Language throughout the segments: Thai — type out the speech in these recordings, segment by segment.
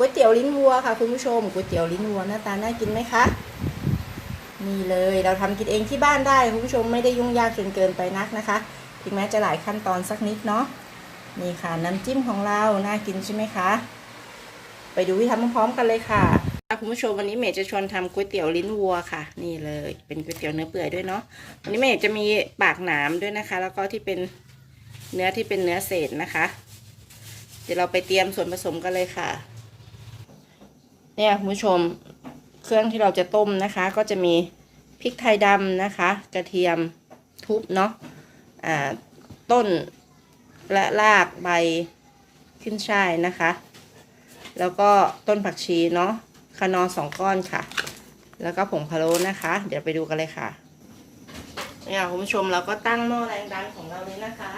ก๋วยเตี๋ยวลิ้นวัวค่ะคุณผู้ชมก๋วยเตี๋ยวลิ้นวัวหน้าตาน่ากินไหมคะนี่เลยเราทำกินเองที่บ้านได้คุณผู้ชมไม่ได้ยุ่งยากจนเกินไปนักนะคะถึงแม้จะหลายขั้นตอนสักนิดเนาะนี่ค่ะน้ำจิ้มของเราน่ากินใช่ไหมคะ ไปดูวิธีทำพร้อมๆกันเลยค่ะคุณผู้ชมวันนี้เมย์จะชวนทำก๋วยเตี๋ยวลิ้นวัวค่ะ นี่เลยเป็นก๋วยเตี๋ยวเนื้อเปื่อยด้วยเนาะวันนี้เมย์จะมีปากหนามด้วยนะคะ แล้วก็ที่เป็นเนื้อที่เป็นเนื้อเศษนะคะ เดี๋ยวเราไปเตรียมส่วนผสมกันเลยค่ะ เนี่ยคุณผู้ชมเครื่องที่เราจะต้มนะคะ ก็จะมีพริกไทยดำนะคะ กระเทียมทุบเนาะอ่าต้นและรากใบขึ้นช่ายนะคะ แล้วก็ต้นผักชีเนาะคานอสองก้อนค่ะ แล้วก็ผงพะโล้นะคะ เดี๋ยวไปดูกันเลยค่ะเนี่ยคุณผู้ชมเราก็ตั้งหม้อแรงดันของเราเลยนะคะ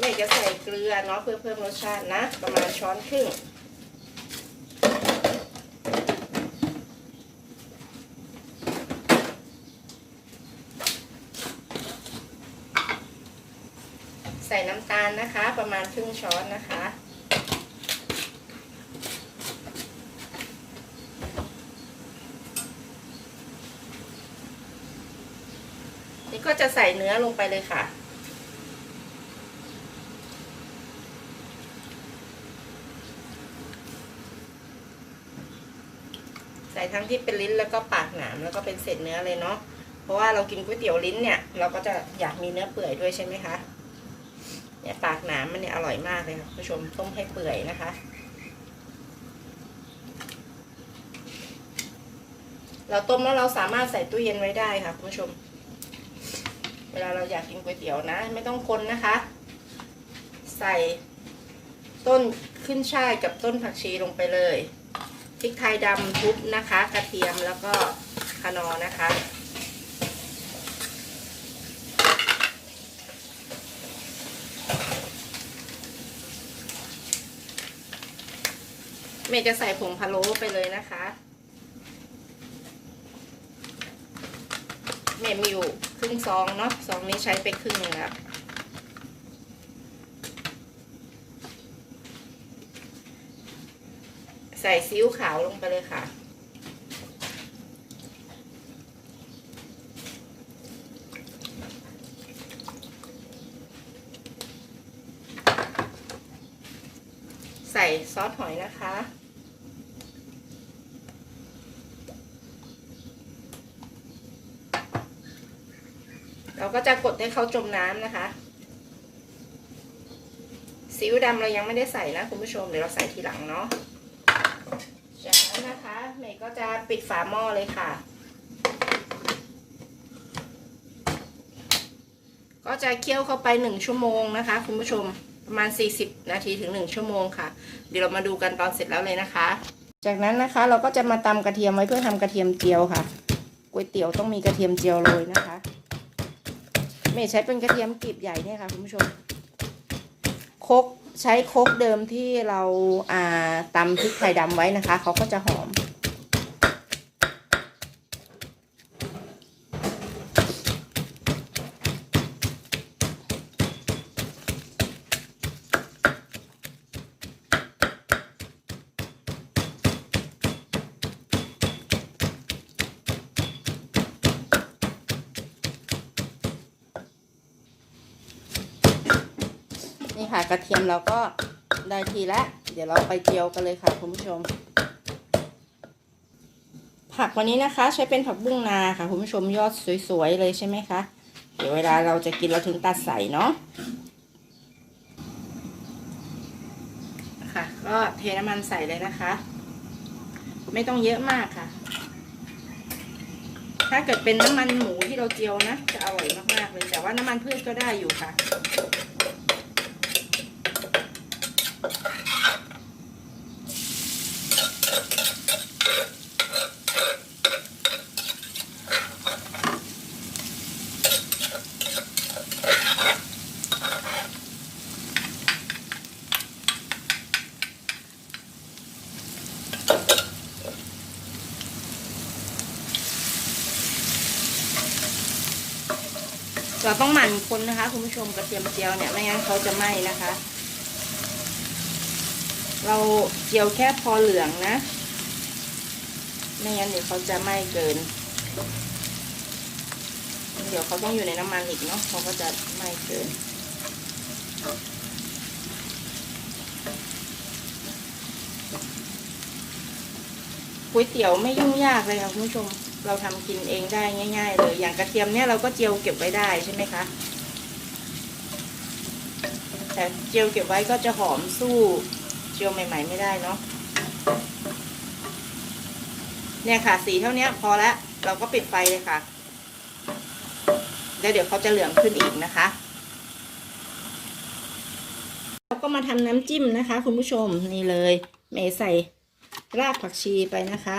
แม่ จะใส่เกลือเนาะเพื่อเพิ่มรสชาตินะ ประมาณช้อนครึ่งใส่น้ำตาลนะคะ ประมาณครึ่งช้อนนะคะ นี่ก็จะใส่เนื้อลงไปเลยค่ะ ทั้งที่เป็นลิ้นแล้วก็ปากหนามแล้วก็เป็นเศษเนื้อเลยเนาะเพราะว่าเรากินก๋วยเตี๋ยวลิ้นเนี่ย เราก็จะอยากมีเนื้อเปื่อยด้วยใช่ไหมคะเนี่ยปากหนามมันเนี่ยอร่อยมากเลยค่ะคุณผู้ชมต้มให้เปื่อยนะคะ เราต้มแล้วเราสามารถใส่ตู้เย็นไว้ได้ค่ะคุณผู้ชม เวลาเราอยากกินก๋วยเตี๋ยวนะ ไม่ต้องคนนะคะ ใส่ต้นขึ้นช่ายกับต้นผักชีลงไปเลย พริกไทยดำทุบนะคะ กระเทียมแล้วก็คะนอนะคะ เมย์จะใส่ผงพะโล้ไปเลยนะคะ เมย์มีอยู่ครึ่งซองเนาะซองนี้ใช้ไปครึ่งหนึงแล้ว ใส่ซีอิ๊วขาวลงไปเลยค่ะ ใส่ซอสหอยนะคะเราก็จะกดให้เขาจมน้ำนะคะซีอิ๊วดำเรายังไม่ได้ใส่นะคุณผู้ชมเดี๋ยวเราใส่ทีหลังเนาะ จากนั้นนะคะเมย์ ก็จะปิดฝาหม้อเลยค่ะ ก็จะเคี่ยวเข้าไปหนึ่งชั่วโมงนะคะ คุณผู้ชมประมาณ 40 นาทีถึง 1 ชั่วโมงค่ะ เดี๋ยวเรามาดูกันตอนเสร็จแล้วเลยนะคะ จากนั้นนะคะเราก็จะมาตำกระเทียมไว้เพื่อทำกระเทียมเจียวค่ะก๋วยเตี๋ยวต้องมีกระเทียมเจียวโรยนะคะ เมย์ใช้เป็นกระเทียมกลีบใหญ่เนี่ยค่ะคุณผู้ชมคกใช้คกเดิมที่เราอ่าตำพริกไทยดำไว้นะคะเขาก็จะหอม กระเทียมเราก็ได้ทีและเดี๋ยวเราไปเจียวกันเลยค่ะคุณผู้ชม ผักวันนี้นะคะ ใช้เป็นผักบุ้งนาค่ะคุณผู้ชมยอดสวยๆเลยใช่ไหมคะเดี๋ยวเวลาเราจะกินเราถึงตัดใส่เนาะค่ะ ก็เทน้ำมันใส่เลยนะคะ ไม่ต้องเยอะมากค่ะ ถ้าเกิดเป็นน้ำมันหมูที่เราเจียวนะ จะอร่อยมากๆเลยแต่ว่าน้ำมันพืชก็ได้อยู่ค่ะ น เราต้องหมั่ นะคะ คุณผู้ชมกระเทียมเจียวเนี่ยไม่งั้นเขาจะไหม้นะคะ เราเจียวแค่พอเหลืองนะ ไม่งั้นเดี๋ยวเขาจะไหม้เกิน เดี๋ยวเขาต้องอยู่ในน้ำมันอีกเนาะเขาก็จะไหม้เกินก๋วยเตี๋ยวไม่ยุ่งยากเลยค่ะคุณผู้ชม เราทำกินเองได้ง่าย ๆ เลย อย่างกระเทียมเนี่ยเราก็เจียวเก็บไว้ได้ใช่ไหมคะ แต่เจียวเก็บไว้ก็จะหอมสู้เจียวใหม่ ๆ ไม่ได้เนาะเนี่ยค่ะ สีเท่านี้พอแล้วเราก็ปิดไฟเลยค่ะ แล้วเดี๋ยวเขาจะเหลืองขึ้นอีกนะคะ เราก็มาทำน้ำจิ้มนะคะ คุณผู้ชมนี่เลย เมย์ใส่รากผักชีไปนะคะ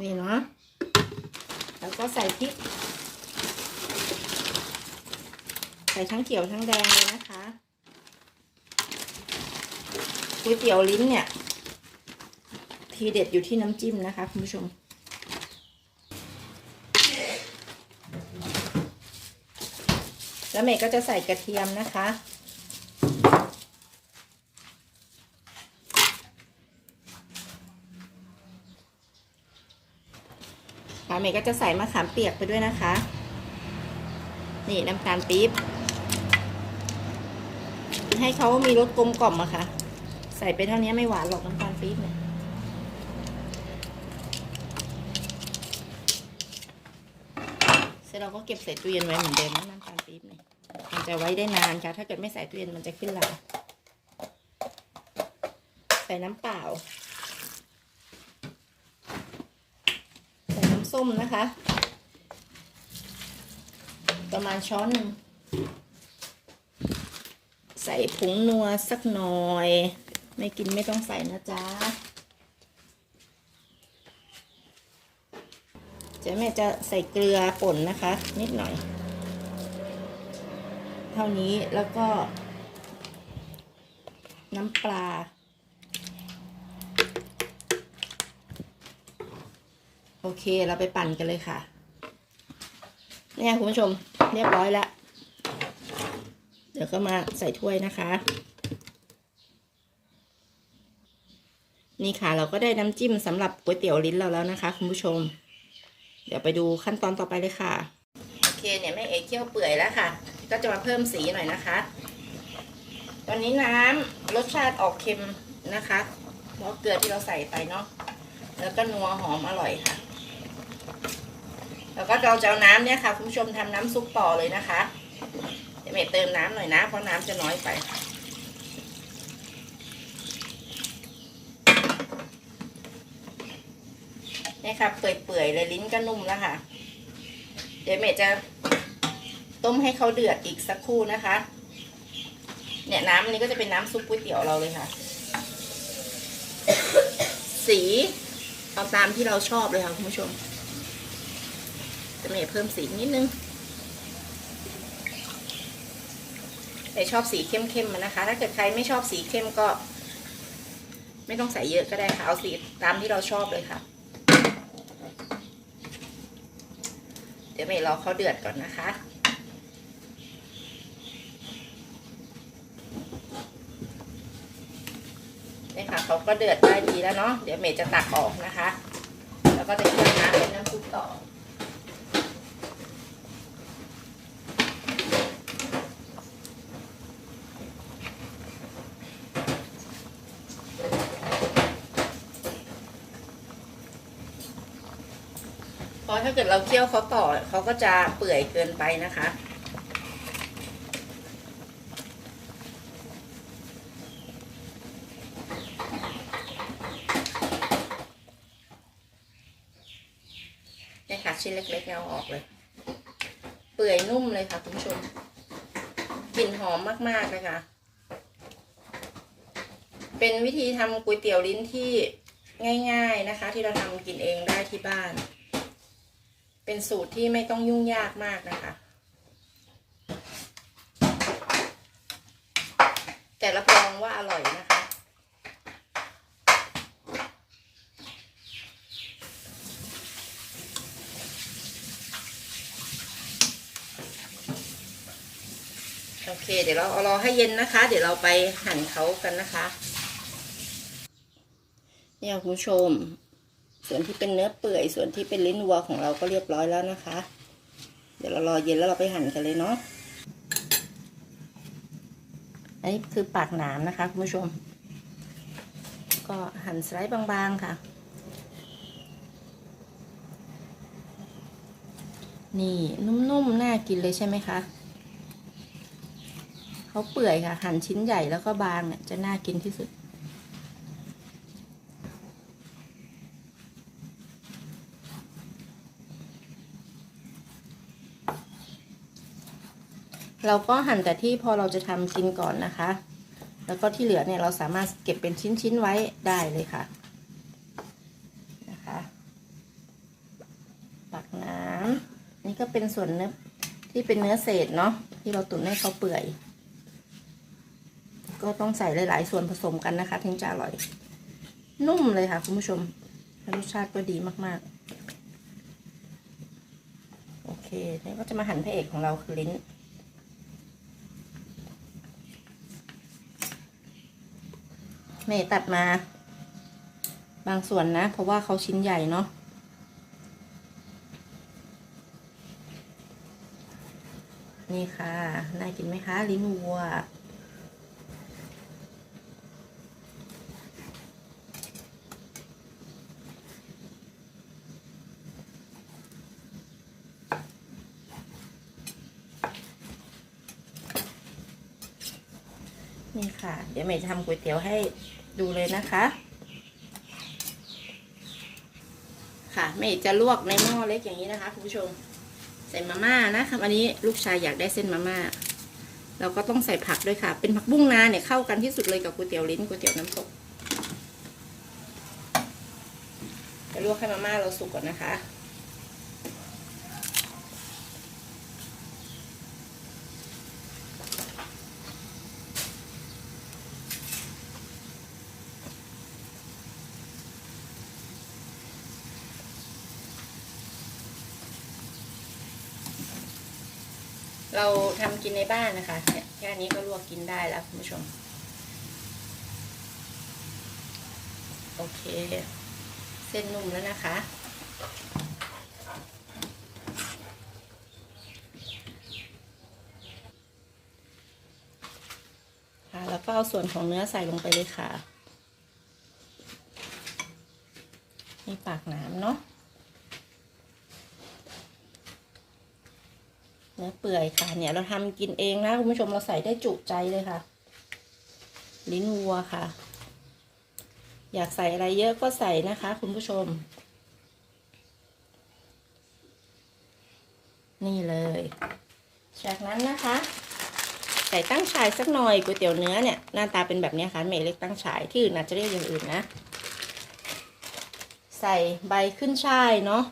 นี่เนาะแล้วก็ใส่พริก ใส่ทั้งเขียวทั้งแดงเลยนะคะก๋วยเตี๋ยวลิ้นเนี่ย ทีเด็ดอยู่ที่น้ำจิ้มนะคะคุณผู้ชม แล้วเมย์ก็จะใส่กระเทียมนะคะค่ะเมย์ก็จะใส่มะขามเปียกไปด้วยนะคะ นี่น้ำตาลปี๊บ ให้เขามีรสกลมกล่อมอะค่ะ ใส่ไปเท่านี้ไม่หวานหรอกน้ำตาลปี๊บเนี่ยเสร็จเราก็เก็บใส่ตู้เย็นไว้เหมือนเดิมนะน้ำตาลปี๊บเนี่ยมันจะไว้ได้นานค่ะ ถ้าเกิดไม่ใส่ตู้เย็นมันจะขึ้นลาใส่น้ำเปล่า ใส่น้ำส้มนะคะ ประมาณช้อนหนึ่ง ใส่ผงนัวสักหน่อย ไม่กินไม่ต้องใส่นะจ๊ะเจ๊แม่จะใส่เกลือป่นนะคะ นิดหน่อย เท่านี้แล้วก็ น้ำปลาโอเค เราไปปั่นกันเลยค่ะ เนี่ยคุณผู้ชม เรียบร้อยแล้ว ดี๋ยวก็มาใส่ถ้วยนะคะ นี่ค่ะเราก็ได้น้ำจิ้มสำหรับก๋วยเตี๋ยวลิ้นเราแล้วนะคะ คุณผู้ชม เดี๋ยวไปดูขั้นตอนต่อไปเลยค่ะโอเคเนี่ยแม่เอกเคี่ยวเปื่อยแล้วค่ะ ก็จะมาเพิ่มสีหน่อยนะคะ ตอนนี้น้ำรสชาติออกเค็มนะคะเพราะเกลือที่เราใส่ไปเนาะแล้วก็นัวหอมอร่อยค่ะแล้วก็เราจะเอาน้ำเนี่ยค่ะ คุณผู้ชมทำน้ำซุปต่อเลยนะคะ เมย์เติมน้ำหน่อยนะ เพราะน้ำจะน้อยไป นี่ค่ะ เปื่อยๆเลยลิ้นก็นุ่มแล้วค่ะ เดี๋ยวเมจะต้มให้เขาเดือดอีกสักครู่นะคะ เนี่ยน้ำนี้ก็จะเป็นน้ำซุปก๋วยเตี๋ยวเราเลยค่ะ สีเอาตามที่เราชอบเลยค่ะคุณผู้ชมจะเมเพิ่มสีนิดนึง แต่ชอบสีเข้มๆมันนะคะ ถ้าเกิดใครไม่ชอบสีเข้มก็ ไม่ต้องใส่เยอะก็ได้ค่ะเอาสีตามที่เราชอบเลยค่ะ เดี๋ยวเมย์รอเขาเดือดก่อนนะคะนี่ค่ะเขาก็เดือดได้ดีแล้วเนาะเดี๋ยวเมย์จะตักออกนะคะ แล้วก็จะเคี่ยวน้ำเป็นน้ำซุปต่อ ราะถ้าเกิดเราเคี่ยวเขาต่อเขาก็จะเปื่อยเกินไปนะคะ เนี่ยค่ะชิ้นเล็กๆเอาออกเลย เปื่อยนุ่มเลยค่ะคุณผู้ชมกลิ่นหอมมากๆเลยค่ะเป็นวิธีทำก๋วยเตี๋ยวลิ้นที่ง่าย ๆนะคะ ที่เราทำกินเองได้ที่บ้าน เป็นสูตรที่ไม่ต้องยุ่งยากมากนะคะ แต่รับรองว่าอร่อยนะคะ โอเค เดี๋ยวเราเอารอให้เย็นนะคะ เดี๋ยวเราไปหั่นเขากันนะคะ เนี่ยคุณผู้ชม ส่วนที่เป็นเนื้อเปื่อยส่วนที่เป็นลิ้นวัวของเราก็เรียบร้อยแล้วนะคะ เดี๋ยวเรารอเย็นแล้วเราไปหั่นกันเลยเนาะอันนี้คือปากหนามนะคะคุณผู้ชม ก็หั่นสไลด์บางๆค่ะ นี่นุ่มๆน่ากินเลยใช่ไหมคะเขาเปื่อยค่ะ หั่นชิ้นใหญ่แล้วก็บางเนี่ยจะน่ากินที่สุด เราก็หั่นแต่ที่พอเราจะทำกินก่อนนะคะ แล้วก็ที่เหลือเนี่ยเราสามารถเก็บเป็นชิ้นๆไว้ได้เลยค่ะนะคะปักน้ำนี่ก็เป็นส่วนเนื้อที่เป็นเนื้อเศษเนาะที่เราตุ๋นให้เขาเปื่อย ก็ต้องใส่หลาย ๆ ส่วนผสมกันนะคะถึงจะอร่อย นุ่มเลยค่ะคุณผู้ชมรสชาติก็ดีมากๆ โอเคนี่ก็จะมาหั่นพระเอกของเราคือลิ้น เมย์ตัดมา บางส่วนนะ เพราะว่าเขาชิ้นใหญ่เนาะนี่ค่ะ น่ากินไหมคะ ลิ้นวัว นี่ค่ะ เดี๋ยวเมย์จะทำก๋วยเตี๋ยวให้ ดูเลยนะคะ ค่ะเมย์จะลวกในหม้อเล็กอย่างนี้นะคะคุณผู้ชม ใส่มาม่านะคะอันนี้ลูกชายอยากได้เส้นมาม่าเราก็ต้องใส่ผักด้วยค่ะ เป็นผักบุ้งนาเนี่ยเข้ากันที่สุดเลยกับก๋วยเตี๋ยวลิ้นก๋วยเตี๋ยวน้ำตกจะลวกให้มาม่าเราสุกก่อนนะคะ เราทำกินในบ้านนะคะเนี่ยแค่นี้ก็ลวกกินได้แล้วคุณผู้ชม โอเค เส้นนุ่มแล้วนะคะ ค่ะ แล้วก็เอาส่วนของเนื้อใส่ลงไปเลยค่ะนี่ปากหนามเนาะ นื้อเปื่อยค่ะ เนี่ยเราทำกินเองนะคุณผู้ชมเราใส่ได้จุใจเลยค่ะ ลิ้นวัวค่ะ อยากใส่อะไรเยอะก็ใส่นะคะ คุณผู้ชม นี่เลย จากนั้นนะคะ ใส่ตั้งฉายสักหน่อยก๋วยเตี๋ยวเนื้อเนี่ยหน้าตาเป็นแบบนี้ค่ะเมย์เล็กตั้งฉายที่อื่นอาจจะเรียกอย่างอื่นนะ ใส่ใบขึ้นช่ายเนาะ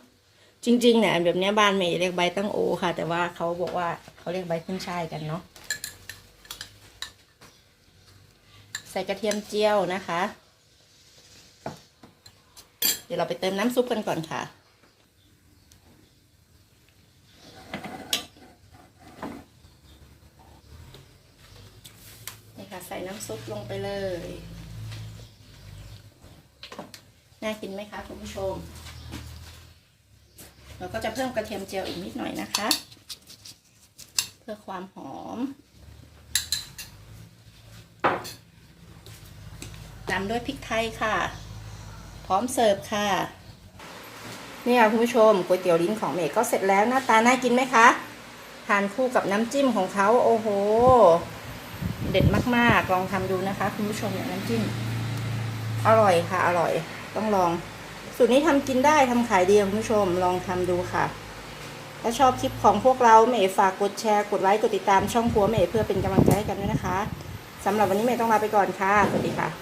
จริงๆเนี่ยแบบนี้บ้านเมย์เรียกใบตั้งโอค่ะ แต่ว่าเขาบอกว่าเขาเรียกใบขึ้นช่ายกันเนาะใส่กระเทียมเจียวนะคะ เดี๋ยวเราไปเติมน้ำซุปกันก่อนค่ะ นี่ค่ะ ใส่น้ำซุปลงไปเลย น่ากินไหมคะคุณผู้ชม เราก็จะเพิ่มกระเทียมเจียวอีกนิดหน่อยนะคะ เพื่อความหอม ตามด้วยพริกไทยค่ะ พร้อมเสิร์ฟค่ะ นี่ค่ะคุณผู้ชมก๋วยเตี๋ยวลิ้นของเมก็เสร็จแล้วหน้าตาน่ากินไหมคะทานคู่กับน้ำจิ้มของเขาโอ้โห เด็ดมากๆ ลองทำดูนะคะ คุณผู้ชมเนี่ยน้ำจิ้ม อร่อยค่ะ อร่อย ต้องลอง สูตรนี้ทำกินได้ทำขายดีคุณผู้ชมลองทำดูค่ะ ถ้าชอบคลิปของพวกเราเมย์ฝากกดแชร์กดไลค์กดติดตามช่องครัวเมย์เพื่อเป็นกำลังใจให้กันด้วยนะคะสำหรับวันนี้เมย์ต้องลาไปก่อนค่ะสวัสดีค่ะ